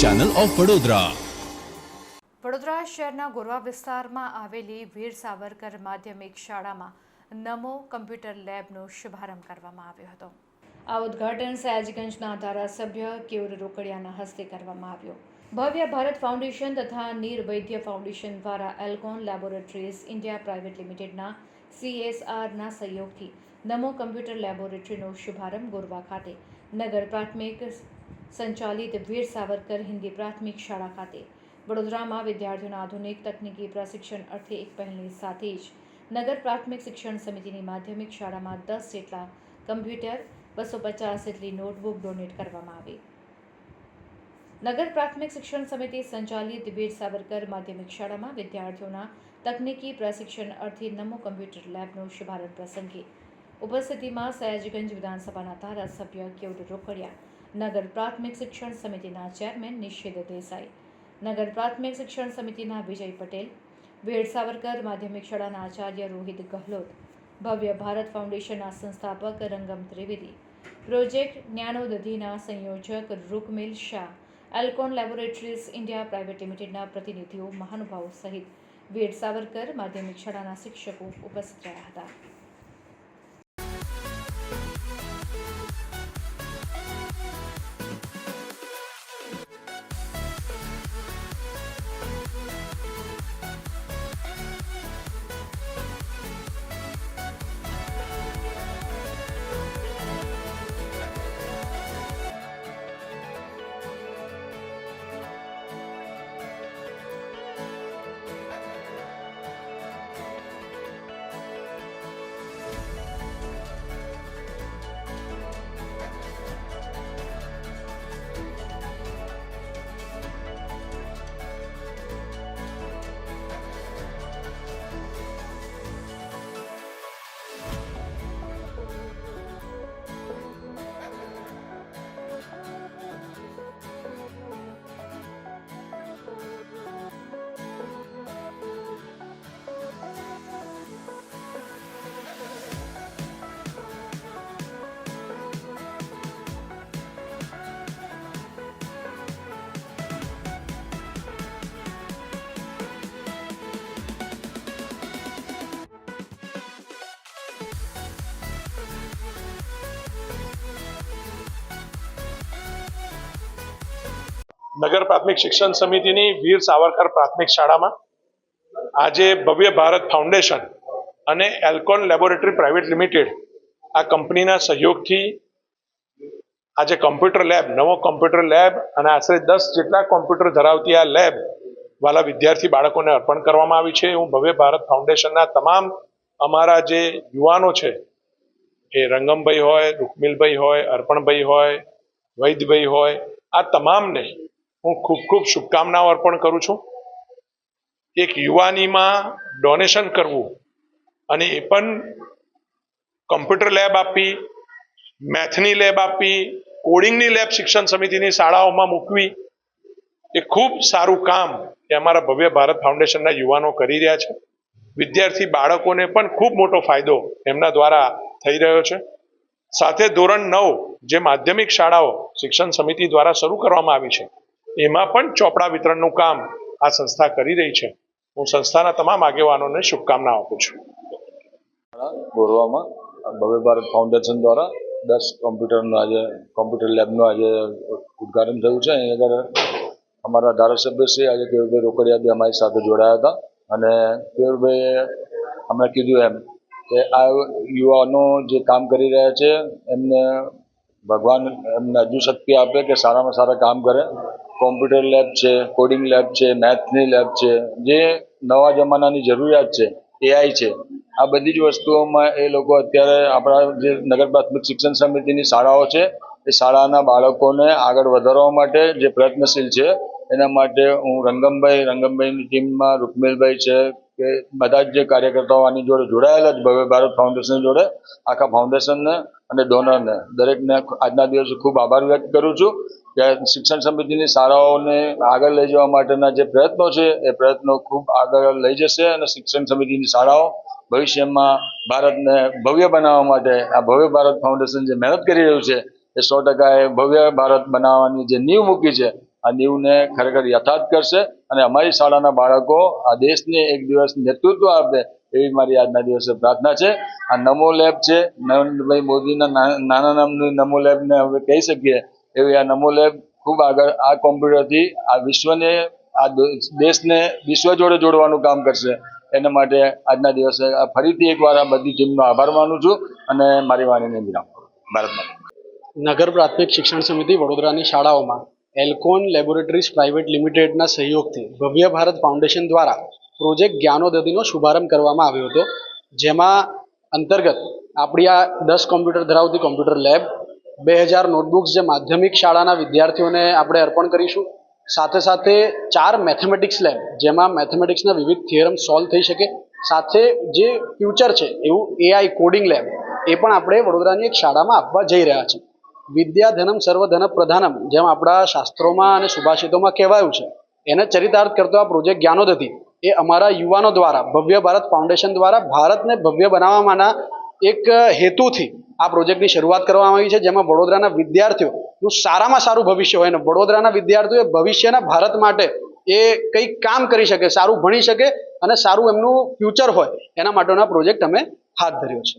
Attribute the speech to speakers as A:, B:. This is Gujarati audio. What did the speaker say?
A: ચેનલ ઓફ વડોદરા
B: વડોદરા શહેરના ગોરવા વિસ્તારમાં આવેલી વીર સાવરકર માધ્યમિક શાળામાં નમો કમ્પ્યુટર લેબનો શુભારંભ કરવામાં આવ્યો હતો. આ ઉદ્ઘાટન સયાજગંજના ધારાસભ્ય કેયુર રોકડિયાના હસ્તે કરવામાં આવ્યો. ભવ્ય ભારત ફાઉન્ડેશન તથા નીર વૈદ્ય ફાઉન્ડેશન દ્વારા એલ્કોન લેબોરેટરીઝ ઇન્ડિયા પ્રાઇવેટ લિમિટેડના સીએસઆરના સહયોગથી નમો કમ્પ્યુટર લેબોરેટરીનો શુભારંભ ગોરવા ખાતે નગર પ્રાથમિક સંચાલિત વીર સાવરકર હિન્દી પ્રાથમિક શાળા ખાતે. વડોદરામાં વિદ્યાર્થીઓના આધુનિક તકનીકી પ્રશિક્ષણ અર્થે એક પહેલની સાથે જ નગર પ્રાથમિક શિક્ષણ સમિતિની માધ્યમિક શાળામાં દસ જેટલા કમ્પ્યુટર, બસો પચાસ જેટલી નોટબુક ડોનેટ કરવામાં આવી. નગર પ્રાથમિક શિક્ષણ સમિતિ સંચાલિત વીર સાવરકર માધ્યમિક શાળામાં વિદ્યાર્થીઓના તકનીકી પ્રશિક્ષણ અર્થે નમો કમ્પ્યુટર લેબનો શુભારંભ પ્રસંગે ઉપસ્થિતિમાં સયાજગંજ વિધાનસભાના ધારાસભ્ય કેવડ રોકડિયા નગર પ્રાથમિક શિક્ષણ સમિતિના ચેરમેન નિષેધ દેસાઈ. નગર પ્રાથમિક શિક્ષણ સમિતિના વિજય પટેલ વેડ સાવરકર માધ્યમિક શાળાના આચાર્ય રોહિત ગહલોત, ભવ્ય ભારત ફાઉન્ડેશનના સંસ્થાપક રંગમ ત્રિવેદી, પ્રોજેક્ટ જ્ઞાનોદધિના સંયોજક Rukmil Shah, Alkon laboratories India private લિમિટેડના પ્રતિનિધિઓ, મહાનુભાવો સહિત વીર સાવરકર માધ્યમિક શાળાના શિક્ષકો ઉપસ્થિત રહ્યા હતા.
C: નગર પ્રાથમિક શિક્ષણ સમિતિની વીર સાવરકર પ્રાથમિક શાળામાં આજે ભવ્ય ભારત ફાઉન્ડેશન અને એલ્કોન લેબોરેટરી પ્રાઇવેટ લિમિટેડ આ કંપનીના સહયોગથી આજે કમ્પ્યુટર લેબ, નવો કમ્પ્યુટર લેબ અને આશરે દસ જેટલા કોમ્પ્યુટર ધરાવતી આ લેબ વાલા વિદ્યાર્થી બાળકોને અર્પણ કરવામાં આવી છે. હું ભવ્ય ભારત ફાઉન્ડેશનના તમામ અમારા જે યુવાનો છે, એ રંગમભાઈ હોય, રૂકમિલભાઈ હોય, અર્પણભાઈ હોય, વૈદભાઈ હોય, આ તમામને હું ખૂબ ખૂબ શુભકામનાઓ અર્પણ કરું છું. એક યુવાનીમાં ડોનેશન કરવું અને એ પણ કમ્પ્યુટર લેબ આપી મેથની લેબ આપી કોડિંગની લેબ શિક્ષણ સમિતિની શાળાઓમાં મૂકવી. એ ખૂબ સારું કામ એ અમારા ભવ્ય ભારત ફાઉન્ડેશનના યુવાનો કરી રહ્યા છે. વિદ્યાર્થી બાળકોને પણ ખૂબ મોટો ફાયદો એમના દ્વારા થઈ રહ્યો છે. સાથે ધોરણ નવ જે માધ્યમિક શાળાઓ શિક્ષણ સમિતિ દ્વારા શરૂ કરવામાં આવી છે એમાં પણ ચોપડા વિતરણનું કામ આ સંસ્થા કરી રહી છે. હું સંસ્થાના તમામ આગેવાનોને શુભકામના આપું છું.
D: ગોરવામાં ભવ્ય ભારત ફાઉન્ડેશન દ્વારા દસ કોમ્પ્યુટરનું આજે, કોમ્પ્યુટર લેબનું આજે ઉદ્ઘાટન થયું છે. એની અંદર અમારા ધારાસભ્ય શ્રી આજે કેવુરભાઈ રોકડિયા બી અમારી સાથે જોડાયા હતા. અને કેવુરભાઈએ અમને કીધું એમ કે આ યુવાનો જે કામ કરી રહ્યા છે, એમને ભગવાન એમને હજુ શક્તિ આપે કે સારામાં સારા કામ કરે. કોમ્પ્યુટર લેબ છે કોડિંગ લેબ છે મેથની લેબ છે. જે નવા જમાનાની જરૂરિયાત છે એઆઈ છે. આ બધી જ વસ્તુઓમાં એ લોકો અત્યારે આપણા જે નગર પ્રાથમિક શિક્ષણ સમિતિની શાળાઓ છે, એ શાળાના બાળકોને આગળ વધારવા માટે જે પ્રયત્નશીલ છે, એના માટે હું રંગમભાઈ, રંગમભાઈની ટીમમાં રૂકમેલભાઈ છે કે બધા જ જે કાર્યકર્તાઓ આની જોડે જોડાયેલા જ ભવ્ય ભારત ફાઉન્ડેશન જોડે, આખા ફાઉન્ડેશનને અને ડોનરને દરેકને આજના દિવસે ખૂબ આભાર વ્યક્ત કરું છું કે શિક્ષણ સમિતિની શાળાઓને આગળ લઈ જવા માટેના જે પ્રયત્નો છે, એ પ્રયત્નો ખૂબ આગળ લઈ જશે અને શિક્ષણ સમિતિની શાળાઓ ભવિષ્યમાં ભારતને ભવ્ય બનાવવા માટે, આ ભવ્ય ભારત ફાઉન્ડેશન જે મહેનત કરી રહ્યું છે, એ સો ટકા ભવ્ય ભારત બનાવવાની જે નીવ મૂકી છે આ નેવને ખરેખર યથાર્થ કરશે અને અમારી શાળાના બાળકો આ દેશને એક દિવસ નેતૃત્વ આપે એવી મારી આજના દિવસે પ્રાર્થના છે. આ નમો લેબ છે, નરેન્દ્રભાઈ મોદીના નાના નામની નમો લેબને હવે કહી શકીએ એવી આ નમો લેબ ખૂબ આગળ આ કોમ્પ્યુટરથી આ વિશ્વને, આ દેશને વિશ્વ જોડે જોડવાનું કામ કરશે. એના માટે આજના દિવસે ફરીથી એકવાર આ બધી ટીમનો આભાર માનું છું અને મારી વાણીને વિરામ કરું ભારત
A: નગર પ્રાથમિક શિક્ષણ સમિતિ વડોદરાની શાળાઓમાં એલ્કોન લેબોરેટરીઝ પ્રાઇવેટ લિમિટેડના સહયોગથી ભવ્ય ભારત ફાઉન્ડેશન દ્વારા પ્રોજેક્ટ જ્ઞાનોદધિનો શુભારંભ કરવામાં આવ્યો હતો, જેમાં અંતર્ગત આપણી આ દસ કોમ્પ્યુટર ધરાવતી કોમ્પ્યુટર લેબ, બે હજાર નોટબુક્સ જે માધ્યમિક શાળાના વિદ્યાર્થીઓને આપણે અર્પણ કરીશું, સાથે સાથે ચાર મેથેમેટિક્સ લેબ, જેમાં મેથેમેટિક્સના વિવિધ થિયરમ સોલ્વ થઈ શકે, સાથે જે ફ્યુચર છે એવું એઆઈ કોડિંગ લેબ, એ પણ આપણે વડોદરાની એક શાળામાં આપવા જઈ રહ્યા છીએ. વિદ્યાધનમ સર્વધન પ્રધાનમ જેમ આપણા શાસ્ત્રોમાં અને સુભાષિતોમાં કહેવાયું છે. એને ચરિતાર્થ કરતો આ પ્રોજેક્ટ જ્ઞાનોદધિ એ અમારા યુવાનો દ્વારા, ભવ્ય ભારત ફાઉન્ડેશન દ્વારા ભારતને ભવ્ય બનાવવામાંના એક હેતુથી આ પ્રોજેક્ટની શરૂઆત કરવામાં આવી છે, જેમાં વડોદરાના વિદ્યાર્થીઓનું સારામાં સારું ભવિષ્ય હોય અને વડોદરાના વિદ્યાર્થીઓ ભવિષ્યના ભારત માટે એ કંઈક કામ કરી શકે, સારું ભણી શકે અને સારું એમનું ફ્યુચર હોય. એના માટેનો આ પ્રોજેક્ટ અમે હાથ ધર્યો છે.